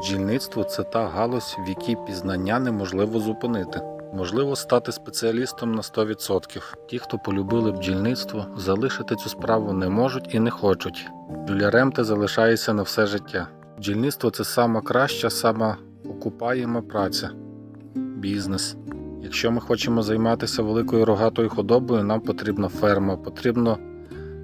Бджільництво це та галузь, в якій пізнання неможливо зупинити. Можливо стати спеціалістом на 100%. Ті, хто полюбили бджільництво, залишити цю справу не можуть і не хочуть. Бджолярем ти залишаєшся на все життя. Бджільництво це сама краща, сама окупаєма праця, бізнес. Якщо ми хочемо займатися великою рогатою худобою, нам потрібна ферма, потрібно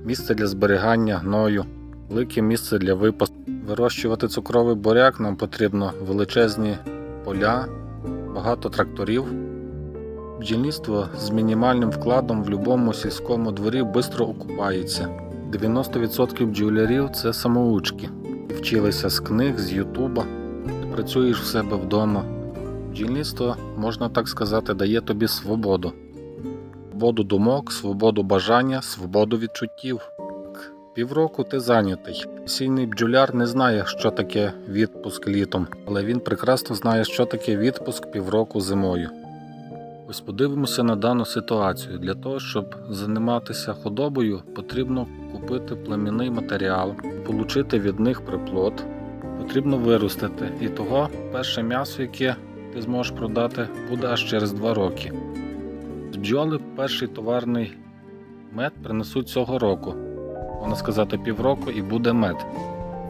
місце для зберігання гною, велике місце для випасу. Вирощувати цукровий буряк нам потрібно величезні поля, багато тракторів. Бджільництво з мінімальним вкладом в будь-якому сільському дворі швидко окупається. 90% бджолярів це самоучки. Вчилися з книг, з Ютуба, ти працюєш в себе вдома. Бджільництво, можна так сказати, дає тобі свободу. Свободу думок, свободу бажання, свободу відчуттів. Півроку ти зайнятий. Сільний бджоляр не знає, що таке відпуск літом, але він прекрасно знає, що таке відпуск півроку зимою. Ось подивимося на дану ситуацію. Для того, щоб займатися худобою, потрібно купити племінний матеріал, отримати від них приплод, потрібно виростити. І того перше м'ясо, яке ти зможеш продати, буде аж через 2 роки. Бджоли перший товарний мед принесуть цього року. Можна сказати, півроку і буде мед.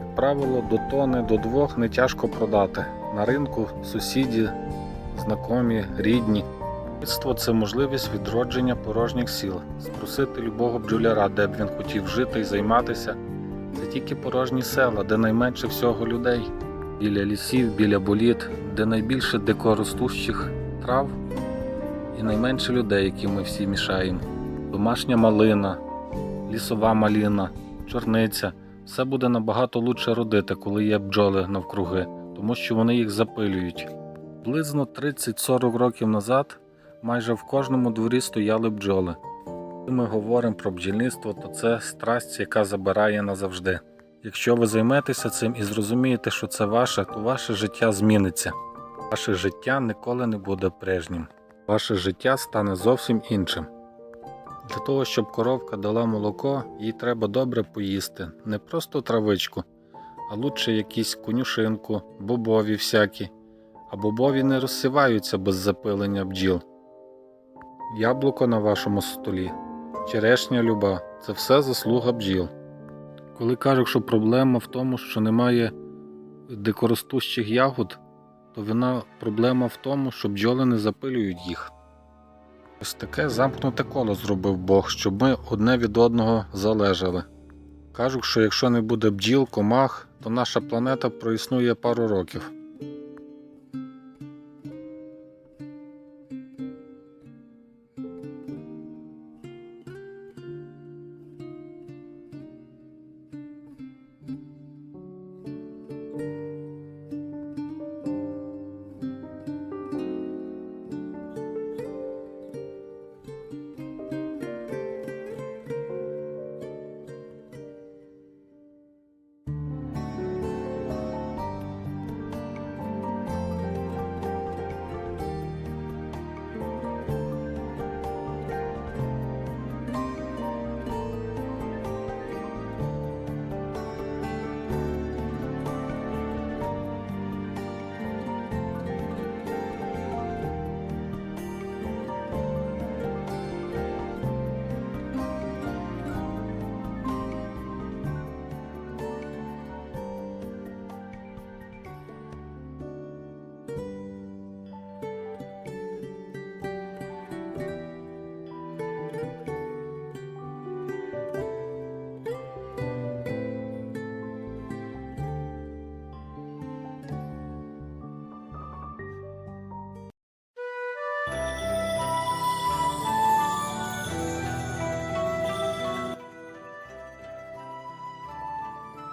Як правило, до тони, до двох не тяжко продати. На ринку сусіді, знайомі, рідні. Бджільництво – це можливість відродження порожніх сіл. Спросити любого бджоляра, де б він хотів жити і займатися. Це тільки порожні села, де найменше всього людей. Біля лісів, біля боліт, де найбільше дикоростущих трав і найменше людей, які ми всі мішаємо. Домашня малина, лісова маліна, чорниця. Все буде набагато лучше родити, коли є бджоли навкруги, тому що вони їх запилюють. Близно 30-40 років назад майже в кожному дворі стояли бджоли. Коли ми говоримо про бджільництво, то це страсть, яка забирає назавжди. Якщо ви займетеся цим і зрозумієте, що це ваше, то ваше життя зміниться. Ваше життя ніколи не буде прежнім. Ваше життя стане зовсім іншим. Для того, щоб коровка дала молоко, їй треба добре поїсти, не просто травичку, а лучше якісь конюшинку, бобові всякі. А бобові не розсиваються без запилення бджіл. Яблуко на вашому столі, черешня люба це все заслуга бджіл. Коли кажуть, що проблема в тому, що немає дикоростущих ягод, то вона проблема в тому, що бджоли не запилюють їх. Ось таке замкнуте коло зробив Бог, щоб ми одне від одного залежали. Кажуть, що якщо не буде бджіл, комах, то наша планета проіснує пару років.